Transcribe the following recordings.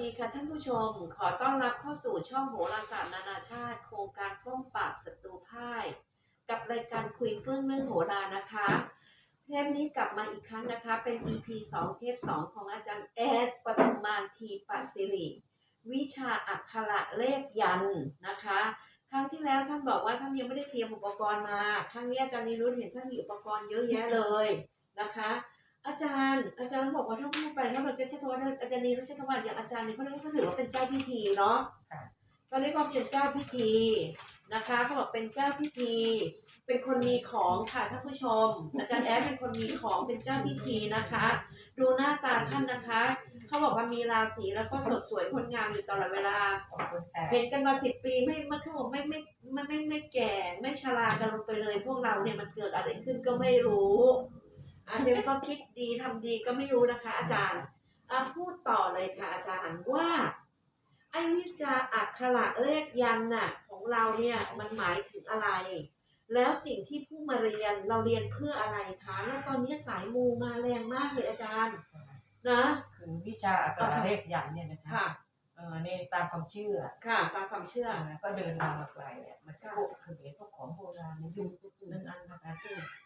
ดีค่ะท่านผู้ชม ขอต้อนรับเข้าสู่ช่องโหราศาสตร์นานาชาติ โครงการป้องปราบศัตรูพ่าย กับรายการคุยเฟื่องเรื่องโหรานะคะ เทปนี้กลับมาอีกครั้งนะคะ เป็น EP 2 เทป 2 ของอาจารย์แอดปทุมมานทีปัสิริ วิชาอักขระเลขยันนะคะ ครั้งที่แล้วท่านบอกว่าท่านยังไม่ได้เตรียมอุปกรณ์มา ครั้งนี้อาจารย์นิรุตเห็นท่านมีอุปกรณ์เยอะแยะเลยนะคะ อาจารย์อาจารย์บอกว่าถ้าพูดไปแล้วเราจะใช้คำว่าอาจารย์นิรุตใช้คำว่าอย่างอาจารย์เนี่ยเขาเรียกเขาถือว่าเป็นเจ้าพิธีเนาะค่ะเขาเรียกว่าเป็นเจ้าพิธีนะคะเขาบอกเป็นเจ้าพิธี เป็นคนมีของค่ะท่านผู้ชม อาจารย์แอดเป็นคนมีของเป็นเจ้าพิธีนะคะ ดูหน้าตาท่านนะคะเขาบอกว่ามีราศีแล้วก็สดสวยงดงามอยู่ตลอดเวลาขอบคุณค่ะเห็นกันมาสิบปีไม่ไม่เขาบอกไม่ไม่ไม่ไม่ไม่แก่ ไม่ชรากันลงไปเลย พวกเราเนี่ยมันเกิดอะไรขึ้นก็ไม่รู้ อาจจะก็คิดดีทำดีก็ไม่รู้นะคะ อาจารย์อะพูดต่อเลยค่ะ อาจารย์ว่าไอ้วิชาอักขระเลขยันต์น่ะ ของเราเนี่ยมันหมายถึงอะไร แล้วสิ่งที่ผู้มาเรียนเราเรียนเพื่ออะไรคะแล้วตอนนี้สายมูมาแรงมากเลยอาจารย์ นะคือวิชาอักขระเลขยันต์เนี่ยนะคะค่ะเออในตามความเชื่อ ค่ะ ตามความเชื่ออ่าก็เดินทางมาไกลอะมันก็พวกคือเป็นพวกของโบราณในยุค นั้นนั้นๆนะคะ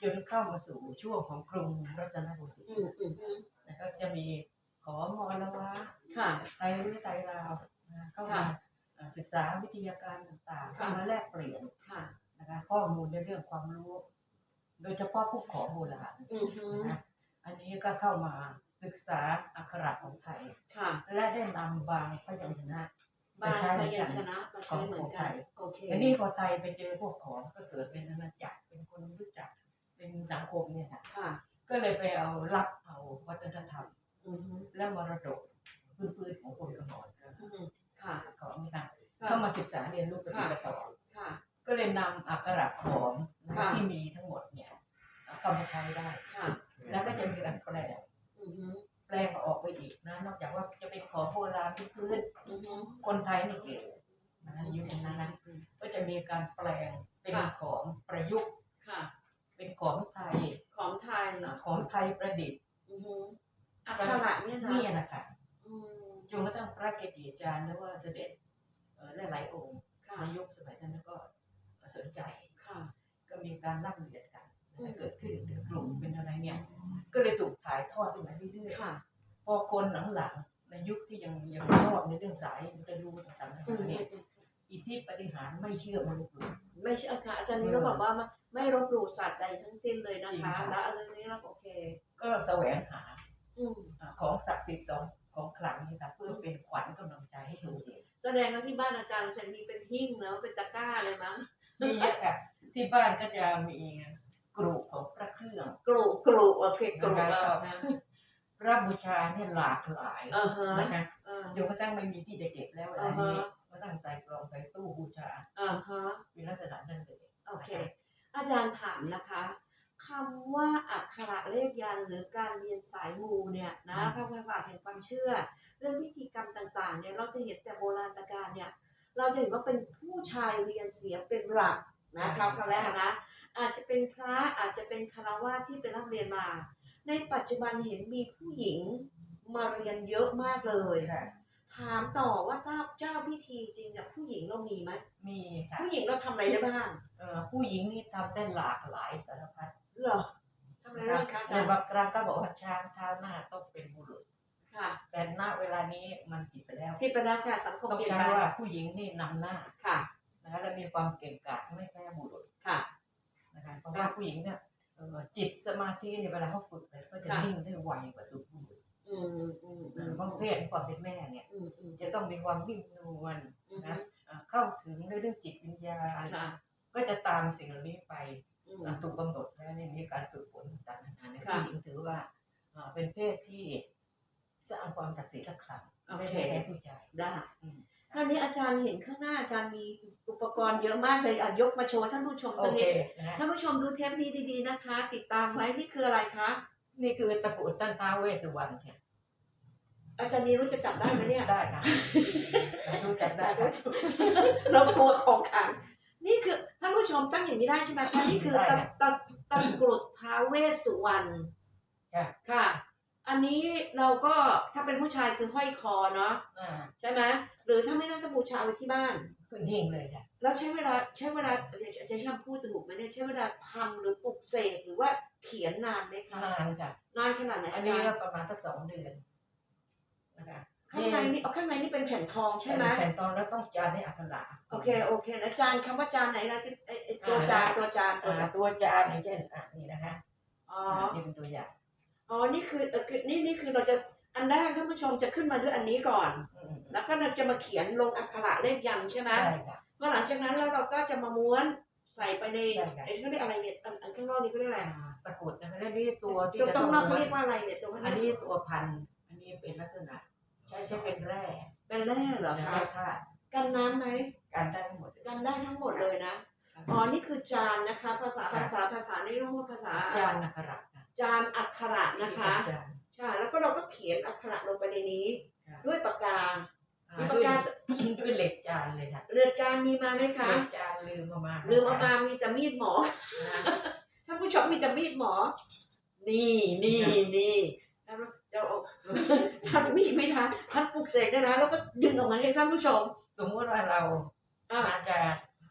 จนเข้ามาสู่ช่วงของกรุงรัตนโกสินทอืมร์อืมอืมแล้วก็จะมีขอมอละวะค่ะไตรหรือไตรลาวนะเข้ามาค่ะอ่าศึกษาวิทยาการต่างๆค่ะเข้ามาแลกเปลี่ยนค่ะนะคะข้อมูลในเรื่องความรู้ โดยเฉพาะพวกของโบราณอือฮึนะอันนี้ก็เข้ามาศึกษาอักขระของไทยค่ะ และได้นำบางพยัญชนะบางใช้พเหมือนยักัญนชนะมาใช้เหมือนกันโอเคทีนี้พอไทยไปเจอพวกของก็เกิดเป็นอาณาจักรเป็นคนรู้จักเป็นสังคมเนี่ยค่ะ ค่ะ ก็เลยไปเอารับเอาวัฒนธรรม อือฮึ และมรดกพื้นๆของคนกำเนิด อืมค่ะ ของนี่ค่ะ ค่ะ เข้า มาศึกษาเรียนรู้ปฏิบัติต่อค่ะ ก็เลยนำอักขระของนะค่ะ ที่มีทั้งหมดเนี่ยเข้ามาใช้ได้ ค่ะแล้วก็จะมีการแปลอือฮึแปลงออกไปอีกนะ นอกจากว่าจะเป็นของโบราณพื้น อือฮึๆคนไทยนี่เก่งนะอยู่ตรงนั้นนะก็จะมีการแปลงเป็น ค่ะ ของประยุกต์ ค่ะ เป็นของไทย ของไทย ของไทยประดิษฐ์ อือฮึอักขระเนี่ยนะ เนี่ยนะคะ อืม จนกระทั่งพระเกจิอาจารย์หรือว่าเสด็จเอ่อ หลายๆองค์ค่ะในยุคสมัยนั้นก็สนใจ ค่ะ ก็มีการรับเรียนกันอืมเกิดขึ้นเป็นกลุ่มเป็นอะไรเนี่ย ก็เลยถูกถ่ายทอดขึ้นมาเรื่อยค่ะ ๆพอคนหลังๆในยุคที่ยังยังชอบในเรื่องสายมันจะรู้ต่างอืมๆเนี่ยอิทธิปฏิหารย์ไม่เชื่อไมันรู้ไม่ใช่ค่ะอาจารย์นี่เราบอกว่าไม่ไม่รบหลู่สัตว์ใดทั้งสิ้นเลยนะจริงคะ ค่ะ แล้วอะไรนี้เราโอเค ก็แสวงหาอืม อ่าของศักดิ์สิทธิ์สองของขลังนี่ค่ะเพื่อเป็นขวัญกำลังใจให้ตัวเอง แสดงว่าที่บ้านอาจารย์ฉันมีเป็นหิ้งแล้วเป็นตะกร้าเลยมั้งมีเยอะค่ะ ที่บ้านก็จะมีกรุของพระเครื่องกรุกรุโอเคกรุนะคะอะพระบูชาเนี่ยหลากหลายอ่าฮะนะคะอ่าโยมก็ตั้งไม่มีที่จะเก็บแล้วเวลาอ่านี้ฮะก็ตั้งใส่กล่องใส่ตู้บูชาอ่าฮะมีลักษณะนั้นเลยโอเค อาจารย์ถามนะคะคำว่าอักขระเลขยันต์หรือการเรียนสายมูเนี่ยนะพระพุทธศาสนาแห่งความเชื่อเรื่องพิธีกรรมต่างๆเนี่ยเราจะเห็นแต่โบราณกาลเนี่ยเราจะเห็นว่าเป็นผู้ชายเรียนเสียเป็นหลักนะครับคำแรกนะอาจจะเป็นพระอาจจะเป็นคารวะที่เป็นนักเรียนมา ในปัจจุบันเห็นมีผู้หญิงมาเรียนเยอะมากเลยค่ะถามต่อว่าเจ้าเจ้าพิธีจริงเนี่ยผู้หญิงเรามีไหมมีค่ะผู้หญิงเราทำอะไรได้บ้างเอ่อผู้หญิงนี่ทำได้หลากหลายสารพัดเหรอทำอะไรได้บ้างคะอาแต่จารย์บางครั้งก็บอกว่าช้างเท้าหน้าต้องเป็นบุรุษ ค่ะแต่ณเวลานี้มันผิดไปแล้วผิดไปแล้วค่ะสังคมต้องเปลี่ยนใช้ไปว่าผู้หญิงนี่นำหน้าค่ะ นะคะและมีความเก่งกาจไม่แพ้บุรุษค่ะ นะคะเพราะว่าผู้หญิงเนี่ยเอ่อจิตสมาธิเนี่ยเวลาเขาฝึกเนี่ยก็จะค่ะ นิ่งได้ไวกว่าสุบุรุษอืมอืมอืมเพราะเพศความเป็นแม่เนี่ย อืมอืมจะต้องมีความนิ่งนวลอืมนะเอ่อเข้าถึงในเรื่องจิตวิญญาณค่ะก็จะตามสิ่งเหล่านี้ไปอืม อะถูกกำหนดแล้วเนี่ยมีการฝึกฝนต่างๆนานาเนี่ยค่ะ ผู้หญิงถือว่าอ่าเป็นเพศที่ สร้างความศักดิ์สิทธิ์และขลังโอไม่เคได้แพ้ผู้ชายได้อืมคราวนี้อาจารย์เห็นข้างหน้าอาจารย์มีอุปกรณ์เยอะมากเลยอะยกมาโชว์ท่านผู้ชมโอสักเคนิดนะฮะท่านผู้ชมดูเทปนี้ดีๆนะคะ ติดตามไว้นี่คืออะไรคะนี่คือตะกรุดต้นท้าวเวสสุวรรณเนี่ยอาจารย์นี้รู้จะจับได้ไหมเนี่ยได้ค่ะรู้จักได้ค่ะเรากลัวของขลังนี่คือท่านผู้ชมตั้งอย่างนี้ได้ใช่ไหมคะนี่คือได้ตะค่ะตะตะกรุดท้าวเวสสุวรรณค่ะค่ะ อันนี้เราก็ถ้าเป็นผู้ชายคือห้อยคอเนาะอ่าใช่ไหมหรือถ้าไม่น่าจะบูชาไว้ที่บ้านขึ้นหิ้งเลยค่ะแล้วแล้วใช้เวลาใช้เวลาจะจะใช้คำพูดถูกไหมเนี่ยใช้เวลาทำหรือปลุกเสกหรือว่าเขียนนานไหมคะนานค่ะ นานขนาดไหนอัอานนี้จารย์ก็ประมาณสักสองเดือนนะคะข้างในนี่เอาข้างในนี่เป็นแผ่นทองใช่ไหมแผ่นตอนแล้วต้องจานให้อักขระโอเคโอเคแล้วจานคำว่าจานไหนนะที่ไอ้ไอ้ตัวจานตัวจานตัวอ่าจานตัวจานอย่างเช่นอะนี่นะคะอ๋อ นี่เป็นตัวอย่าง อ๋อ นี่คือเออคือนี่นี่คือเราจะอันแรกท่านผู้ชมจะขึ้นมาด้วยอันนี้ก่อนอืมแล้วก็เราจะมาเขียนลงอักขระเลขยันต์ใช่ไหมใช่ค่ะพอหลังจากนั้นแล้วเราก็จะมาม้วนใส่ไปในใช่ค่ะไอ้เขาเรียกอะไรเนี่ยอันอันข้างนอกนี่เขาเรียกอะไรอ่าตะกรุดนะคะแล้วนี่ตัวที่ตรงจะตรต้องงนอกเขาเรียกว่าอะไรเนี่ยตรงอันั้นนนี้ตัวพันธุ์อันนี้เป็นลักษณะ ใช้ใช้เป็นแร่เป็นแร่เหรอแร่คะธาตุกันน้ำไหมการได้ทั้งหมดเลยกันได้ทั้งหมดเลยนะอ๋อนี่คือจานนะคะ ภาษาภาษาภาษาในเรื่องว่าภาษาจานอักขระค่ะ จานอักขระนะคะจานใช่ แล้วก็เราก็เขียนอักขระลงไปในนี้ค่ะด้วยปากกาอ่ามีปาด้กวยกาด้วยเหล็กจานเลยค่ะเรือนจานมีมาไหมคะเหล็กจานลืมเอามาลืมเอามามีแต่มีดหมอนะท่านผู้ชมมีแต่มีดหมอ นี่นี่นี่แล้วจะเอาท่านมีวิธีท่านปลุกเสกได้นะแล้วก็ดึงออกมาให้ท่านผู้ชม สมมติว่าเราอ่าอาจจะ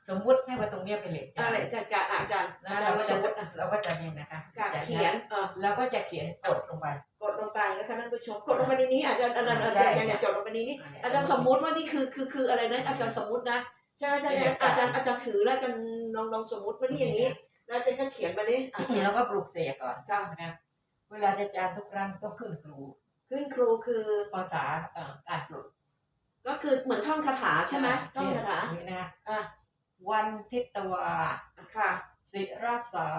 สมมุติให้ว่าตรงเนี้ยเป็นเหล็กจานอะไรจะจะอาจารย์นะอาจารเราย์ก็ว่าจะสมมติอะเราก็จะเนี่ยนะคะการเขียนเออเราก็จะเขียนกดลงไป กดลงไปนะคะท่านผู้ชมกดลงไปในนี้อาจารย์อาจารย์อาจารย์อย่างจดลงไปในนี้อ่าเนี่ยอาจารย์สมมุติว่านี่คือคือคืออะไรนะอาจารย์สมมุตินะใช่ไหมอาจารย์อาจารย์อาจารย์ถือแล้วอาจารย์ลองลองสมมุติว่านี่อย่างนี้แล้วอาจารย์ก็เขียนมาดิอะเขียนแล้วก็ปลูกเสกก่อนจ้านะคะเวลาจะจานทุกครั้งต้องขึ้นครู ขึ้นครูคือภาษาเอ่อการปลูกก็คือเหมือนท่องคาถาใช่ไหมท่องคาถาเช่นนี่นะอะ วันทิตวาค่ะศิรสา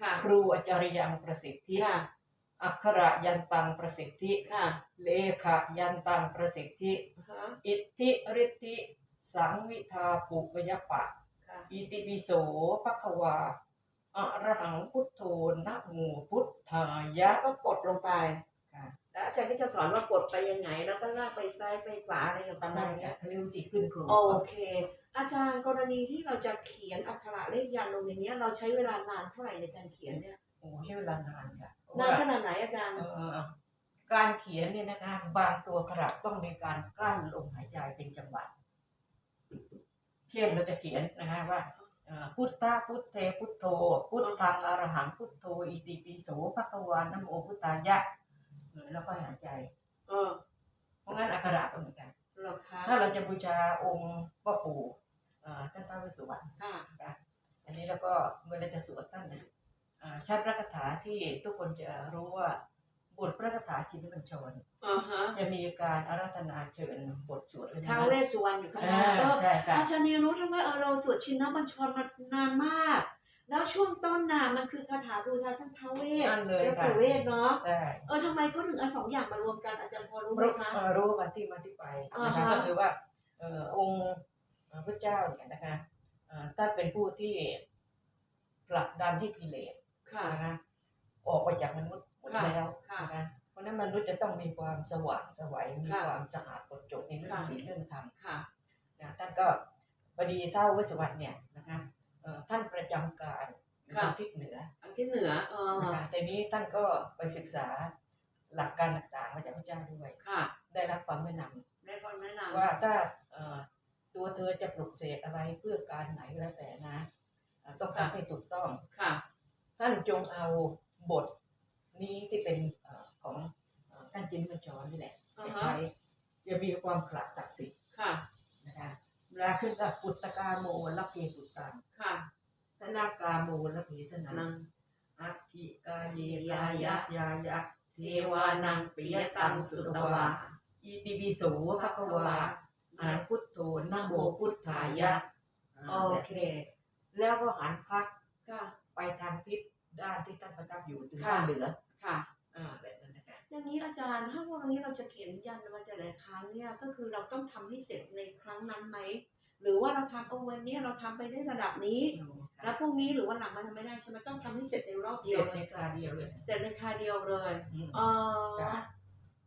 ค่ะ ครูอาจารยังประสิทธิค่ะอักขระยันตังประสิทธิค่ะ เลขะยันตังประสิทธิอ่าฮะอิทธิฤทธิ สังวิทาปุกยปะค่ะอิติปิโสภควาอะระหังพุทโธนะโมพุทธายะแล้วก็กดลงไปค่ะแล้วอาจารย์ก็จะสอนว่ากดไปยังไง แล้วก็ลากไปซ้ายไปขวาอะไรอย่างประมาได้ณเนี้ค่ะยเขาเรียกวิธีขึ้นครูโอเค อาจารย์กรณีที่เราจะเขียนอักขระเลขยันต์ลงในเนี้ยเราใช้เวลานานเท่าไหร่ในการเขียนเนี่ยโอ้ใช้เวลานานค่ะเพราะนานว่าขนาดไหนอาจารย์เอ่อการเขียนเนี่ยนะคะบางตัวกระต้องมีการกลั้นลมหายใจเป็นจังหวะเช่นเราจะเขียนนะคะว่าเอ่อพุทธะพุทเทพุทโธ พุทธังอรหังพุทโธอิติปิโสภควานะโมพุทธายะเออแล้วก็หายใจเออเพราะงั้นอักขระก็เหมือนกันเหรอคะถ้าเราจะบูชาองค์พ่อปู่เอ่อท่านท้าวเวสสุวรรณค่ะอันนี้แล้วก็เมื่อเราจะสวดท่านนะอ่าใช้พระคาถาที่ทุกคนจะรู้ว่าบทพระคาถาชินบัญชรอ่าฮะจะมีการอาราธนาเชิญบทสวดไว้ในท้าวนั้นเวสสุวรรณอยู่ข้างหอ่าน้าเออใช่ค่ะ อาจารย์เนี่ยรู้ทั้งว่าเออเราสวดชินบัญชรมานานมาก แล้วช่วงต้นน่ะมันคือคาถาบูชาท่านท้าวเวสนั่นเลยและค่ะปู่เวสเนาะใช่เออทำไมเขาถึงเอาสองอย่างมารวมกันอาจารย์พอรู้ไหมรู้คะ เอ่อรู้มาที่มาที่ไปนะคะอ่าฮะ ก็คือว่าเอ่อองค์เอ่อ พระเจ้าเนี่ยนะคะเอ่อท่านเป็นผู้ที่ผลักดันให้กิเลสค่ะนะคะออกไปจากมนุษย์หมดค่ะแล้วค่ะนะคะเพราะฉะนั้นมนุษย์จะต้องมีความสว่างไสวัยมีค่ะความสะอาดหมดจดในเรื่องค่ะศีลเรื่องธรรมค่ะนะท่านก็พอดีเท่าเวสสุวรรณเนี่ยนะคะเอ่อท่านประจำการอยู่ค่ะทางทิศเหนืออันที่เหนือเออนะคะทีนี้ท่านก็ไปศึกษาหลักการต่างๆมาจากพระเจ้าด้วยค่ะได้รับความแนะนำได้ความแนะนำว่าถ้าเอ่อ ตัวเธอจะปลุกเสกอะไรเพื่อการไหนก็แล้วแต่นะเอ่อต้องค่ะทำให้ถูกต้องค่ะท่านจงเอาบทนี้ที่เป็นเอ่อของเอ่อท่านจินมัญชรนี่แหละอ่าไปฮะใช้จะมีความขลังศักดิ์สิทธิ์ค่ะนะคะเวลาขึ้นกับปุตตกาโมลเพตุตังค่ะธนากาโมลเพทนันังงอัคคิกายเยกายะยายะเทเทวาวานันังงปิปิยยตัตังงสุสุตตวาวาอิติปิโสภะคะวา อะพุทโธนะโมพุทธายะ โอเค แล้วก็หันพักค่ะไปทางทิศด้านที่ท่านประทับอยู่ถึงค่ะด้านเหนือค่ะอ่าแบบนั้นนะคะอย่างนี้อาจารย์ถ้าวันนี้เราจะเขียนยันมาแต่ละครั้งเนี่ยก็คือเราต้องทำให้เสร็จในครั้งนั้นไหมหรือว่าเราทำเอาวันนี้เราทำไปได้ระดับนี้ แล้วพรุ่งนี้หรือวันหลังมันทำไม่ได้ใช่ไหมต้องทำให้เสร็จในรอบเสเดียร็วจเลในยคราเดียวเลยเสร็จในคาเดียวเลยอืมเออจ้ะ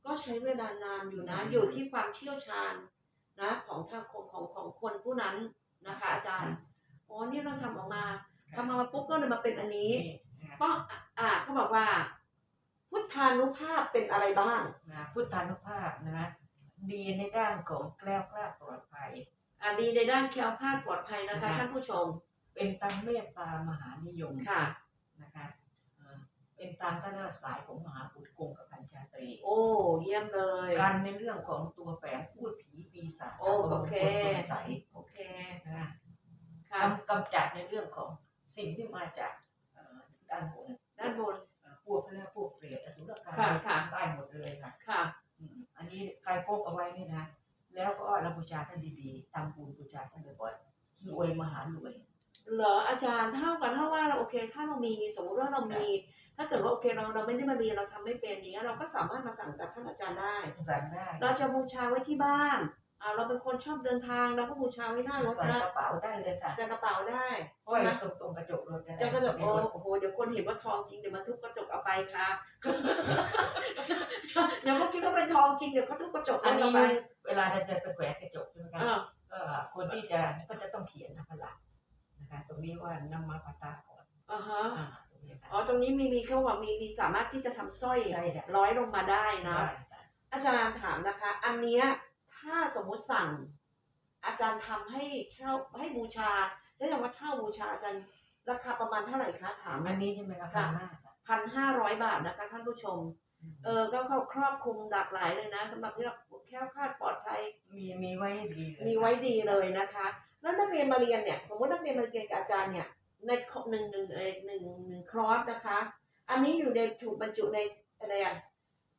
ก็ใช้เวลานานอยู่นะอืมอยู่ที่ความเชี่ยวชาญ นะของทางของของของคนผู้นั้นนะคะ อาจารย์อ๋อนี่เราทำออกมาทำออกมาปุ๊บก็เลยมาเป็นอันนี้นี่นะคะก็อะอ่าเขาบอกว่า พุทธานุภาพเป็นอะไรบ้างนะพุทธานุภาพนะดีในด้านของแกล้วกล้าดปลอดภัยอ่าดีในด้านแคล้วคลาดปลอดภัยนะคะค่ะท่านผู้ชม เป็นตามเมตตามหานิยมค่ะนะคะ เอ่อเป็นตามท่านสายของมหาปุถุกงกับพัญชาตรีโอ้ เยี่ยมเลยการในเรื่องของตัวแฝงพูดผีปีศาจโอ้โอเคนใสยโอเคนะค่ะกำกำจัดในเรื่องของสิ่งที่มาจากเอ่อด้านบนด้านบนเอ่อพวกพระพวกเปรตอสุรกายค่ะค่ะได้หมดเลยค่ะค่ะอืมอันนี้ใครพกเอาไว้นี่นะ แล้วก็เราบูชาท่านดีๆทำบุญบูชาท่านบ่อยๆรวยมหารวยเหรออาจารย์เท่ากับเท่าว่าเราโอเค ถ้าเรามีสมมติว่าเรามี ถ้าเกิดว่าโอเคเราเราไม่ได้มาเรียนเราทำไม่เป็นอย่างเนี้ยเราก็สามารถมาสั่งกับท่านอาจารย์ได้สั่งได้ เราจะบูชาไว้ที่บ้านอ่าเราเป็นคนชอบเดินทางเราก็บูชาไว้หน้ารถใส่นะกระเป๋าได้เลยค่ะใส่กระเป๋าได้ห้อยใช่ไหมตรงตรงๆกระจกรถได้เดี๋ยวก็จะโอ้โอ้โหเดี๋ยวคนเห็นว่าทองจริงเดี๋ยวมาทุบกระจกเอาไปค่ะเดี๋ยวเขาคิดว่าเป็นทองจริงเดี๋ยวเขาทุบกระจกอันเอานี้ไปเวลาจะไปแขวนกระจกใช่ไหมคะเออเอ่อคนที่จะก็จะต้องเขียนอักขระนะคะ ตรงนี้ว่านำมาปาตาก่อนอ่าฮะ อ่าตรงนี้ค่ะอ๋อตรงนี้มีมีเขาบอกมีมีสามารถที่จะทำสร้อยใช่ค่ะร้อยลงมาได้นะได้ค่ะอาจารย์ถามนะคะ อันเนี้ยถ้าสมมุติสั่ง อาจารย์ทำให้เช่าให้บูชาได้คำว่าเช่าบูชาอาจารย์ราคาประมาณเท่าไหร่คะถามอันนี้ใช่ไหมคะค่ะพันมากค่ะพันห้าร้อยบาทนะคะท่านผู้ชม เออก็เขาครอบคลุมหลากหลายเลยนะสำหรับที่เราแคล้วคลาดปลอดภัยมีมีไว้ดีเลยมีไว้ดีเลยนะคะ แล้วนักเรียนมาเรียนเนี่ยสมมตินักเรียนมาเรียนกับอาจารย์เนี่ย ในหนึ่งหนึ่งเอ่อหนึ่งหนึ่งคอร์สนะคะ อันนี้อยู่ในถูกบรรจุในอะไรอะ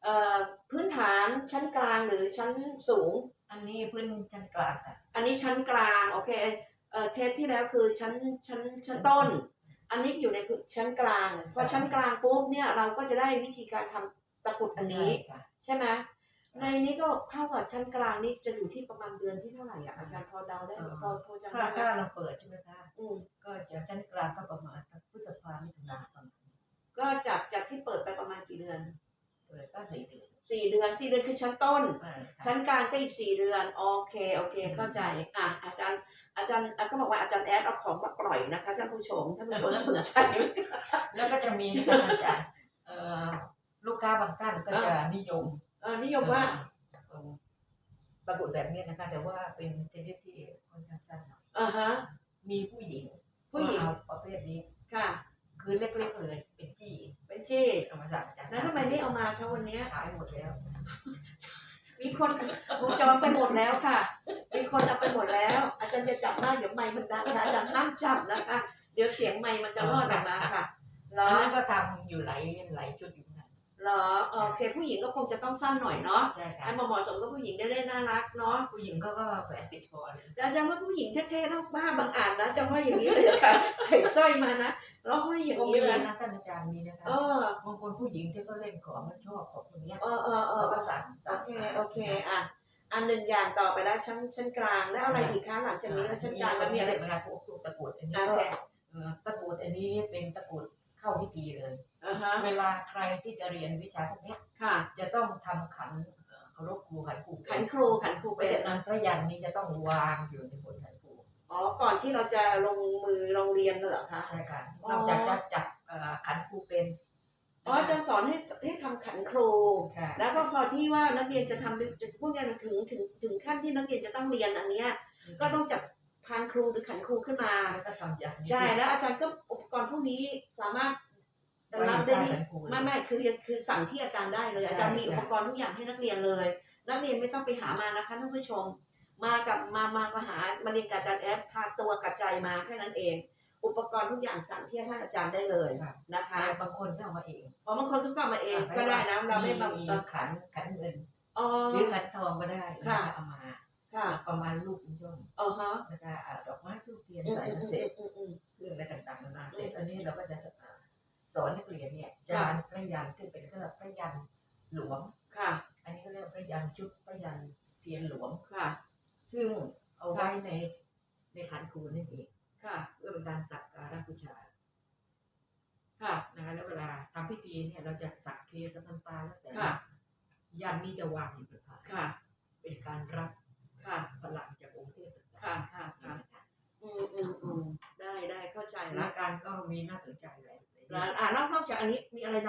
เอ่อพื้นฐานชั้นกลางหรือชั้นสูง อันนี้พื้นชั้นกลางค่ะ อันนี้ชั้นกลางโอเคเอ่อเทปที่แล้วคือชั้นชั้นชั้นต้น อันนี้อยู่ในชั้นกลาง พอชั้นกลางปุ๊บเนี่ยเราก็จะได้วิธีการทำตะกรุดอันนี้ใช่ค่ะใช่ไหมในนี้ก็เท่ากับชั้นกลางนี่จะอยู่ที่ประมาณเดือนที่เท่าไหร่อะอาจารย์พอเดาได้ไหมพอพอจำถ้าได้ไหมถ้าเราเปิดใช่ไหมคะอืม ก็จะชั้นกลางก็ประมาณพฤษภามิถุนาประมาณนี้ก็จากจากที่เปิดไปประมาณกี่เดือนเปิดก็สี่เดือนสี่เดือนสี่เดือนคือชั้นต้นอ่าค่ะชั้นกลางก็อีกสี่เดือนโอเคโอเคเข้าใจอะอาจารย์อาจารย์อะก็บอกว่าอาจารย์แอดเอาของมาปล่อยนะคะท่านผู้ชมท่านผู้ชมสนใจไหมแล้วก็จะมีนะคะอาจารย์เอ่อลูกค้าบางท่านก็จะนิยมเออนิยมว่าเอ่อปรากฏแบบนี้นะคะ แต่ว่าเป็นชนิดที่ค่อนข้างสั้นหน่อยอ่าฮะมีผู้หญิง ผู้หญิงเอาประเภทนี้ ค่ะ คือเล็กๆเลย เป็นจี้เป็นจี้เอามาสั่งจากแล้วทำไมไม่เอามาคะวันเนี้ยขายหมดแล้ว มีคนวงจรไปหมดแล้วค่ะ มีคนเอาไปหมดแล้ว อาจารย์จะจับมากเดี๋ยวไมค์มันดังนะอาจารย์ห้ามจับนะคะ เดี๋ยวเสียงไมค์มันจะรอดออกมาค่ะเหรแล้อวก็ทำอยู่หลายหลายชุดอยู่นะเหรอโอเคผู้หญิงก็คงจะต้องสั้นหน่อยเนาะใช่ค่ะให้มาเหมาะสมกับผู้หญิงได้เล่นน่ารักเนาะผู้หญิงก็ก็แขวนติดคอเลยแต่ อาจารย์ว่าผู้หญิงเท่ๆแล้วบ้าบางอาจนะจะว่าอย่างนี้เลยค่ะใส่สร้อยมานะแล้วห้อยอย่างก็นี้มีเลยนะท่านอาจารย์มีนะคะเออบางคนผู้หญิงที่เขาเล่นของมันชอบของคนเนี้ยเออเออเออเขาเอก็อสั่งโอสั่งเคโอเคอะอันหนึ่งอย่างต่อไปแล้วชั้นชั้นกลางแล้วอะไรอีกคะหลังจากนี้แล้วชั้นกลางแล้วมีอะไรเวลาพวกตะกรุดอันนี้โอก็เคเอ่อตะ สามารถไว้รับสได้ร้างที่ขันครูไม่ไม่คือเรียนคือสั่งที่อาจารย์ได้เลย อาจารย์มีอุปกรณ์ทุกอย่างให้นักเรียนเลย นักเรียนไม่ต้องไปหามานะคะท่านผู้ชม มากับมามามาหามาเรียนกับอาจารย์แอดพาตัวกับใจมาแค่นั้นเอง อุปกรณ์ทุกอย่างสั่งที่ท่านอาจารย์ได้เลยนะคะแต่บางคนก็เอามาเองอ๋อบางคนก็กลับมาเองก็ได้นะเราไม่บังมีคับขันขันเงินอ๋อหรือขันทองก็ได้ค่ะเอามาค่ะประมาณลูกย่อมอ๋อฮะแล้วก็อ่าดอกไม้ทูบเทียนอืมใส่อืมน้ำเสร็จอืมอืม เครื่องอะไรต่างๆนานาเสร็จอันนี้เราก็จะสอนนักเรียนเนี่ยจาค่ะนพระยันซึ่งเป็นเครื่องพระยันหลวง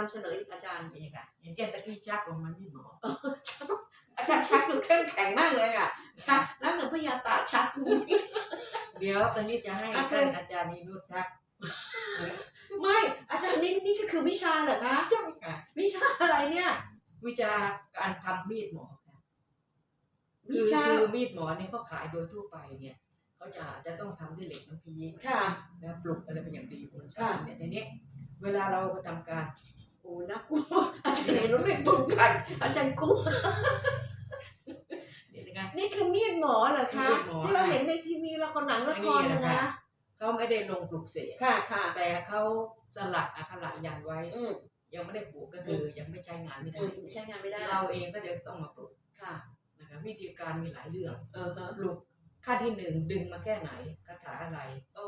นี้มีอะไรนำเสนออีกอาจารย์นี่ค่ะอย่างเช่นตะกี้ชักออกมาที่หมออาจารย์ชักดูเข้มแข็งมากเลยอะชักแล้วหนึ่งพญาตาชักดูเดี๋ยวตอนนี้จะให้อะท่านอาจารย์นิรุตชักไม่อาจารย์นี่นี่ก็คือวิชาเหรอคะใช่ไหมคะวิชาอะไรเนี่ย วิชาการทำมีดหมอค่ะวิคือชาคือมีดหมอเนี่ยเขาขายโดยทั่วไปเนี่ยเขาจะจะต้องทำด้วยเหล็กน้ำพีค่ะแล้วปลุกอะไรเป็นอย่างดีบนค่ะสารเนี่ยทีนี้เวลาเราทำการ โอ้นะกลัวอาจารย์เลยรู้ไม่ตรงกัน อาจารย์กลัวเนี่ยนะคะ นี่คือมีดหมอเหรอคะ มีดหมอ ที่เราเห็นในทีวีละครหนังละครนะนะเขาไม่ได้ลงปลุกเสกค่ะค่ะแต่เขาสลักอักขระยันไว้ อืมยังไม่ได้ปลูกก็คือยังไม่ใช้งานไม่ได้ใช้งานไม่ได้เราเองก็จะต้องมาปลูกค่ะนะคะวิธีการมีหลายเรื่องเออฮะปลูกขั้นที่หนึ่งดึงมาแค่ไหนคาถาอะไรโอ้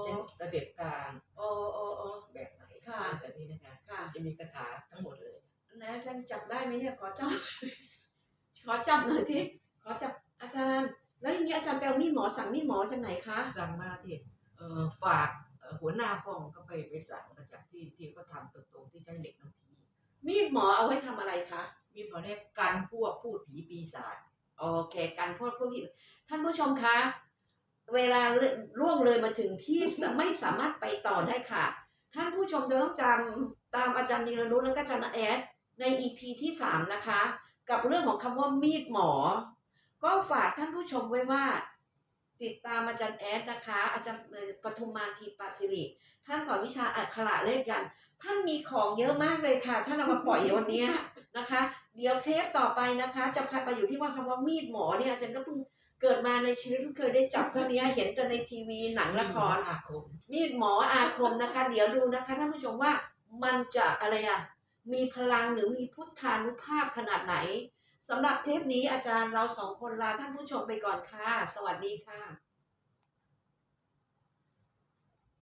เช่นระเด็บกลางโอ้โอ้โอ้แบบไหนค่ะ แบบนี้นะคะค่ะ จะมีคาถาทั้งหมดเลยนะอาจารย์จับได้ไหมเนี่ยขอจับ ขอจับหน่อยทีขอจับอาจารย์ แล้วอย่างนี้อาจารย์ไปเอามีดหมอสั่งมีดหมอจากไหนคะสั่งมาที่เอ่อฝากเอ่อหัวหน้าห้องก็ไปไปสั่งมาจากที่ที่เขาทำตรงๆที่ใช้เหล็กน้ำพีมีดหมอเอาไว้ทำอะไรคะมีพอได้กันพวกพูดผีปีศาจโอเคการพูดผู้ผิดท่านผู้ชมคะเวลาล่วงเลยมาถึงที่สไม่สามารถไปต่อได้ค่ะ ท่านผู้ชมจะต้องจำ ตามอาจารย์นิรนุชและก็อาจารย์แอดใน EP ที่ 3 นะคะ กับเรื่องของคำว่ามีดหมอ ก็ฝากท่านผู้ชมไว้ว่า ติดตามอาจารย์แอดนะคะ อาจารย์ปทุมมานทีปาสิริท่านสอนวิชาอักขระเลขยันต์ท่านมีของเยอะมากเลยค่ะ ท่านเอามาปล่อยวันเนี้ยนะคะ เดี๋ยวเทปต่อไปนะคะ จะพาไปอยู่ที่ว่าคำว่ามีดหมอเนี่ยอาจารย์ก็เพิ่งเกิดมาในชีวิตเพิ่งเคยได้จับเท่านี้เห็นแต่ในทีวีหนังละครอาคมมีดหมออาคมนะคะ เดี๋ยวดูนะคะท่านผู้ชมว่า มันจะอะไรอะมีพลังหรือมีพุทธานุภาพขนาดไหนสำหรับเทปนี้อาจารย์เราสองคนลาท่านผู้ชมไปก่อนค่ะ สวัสดีค่ะ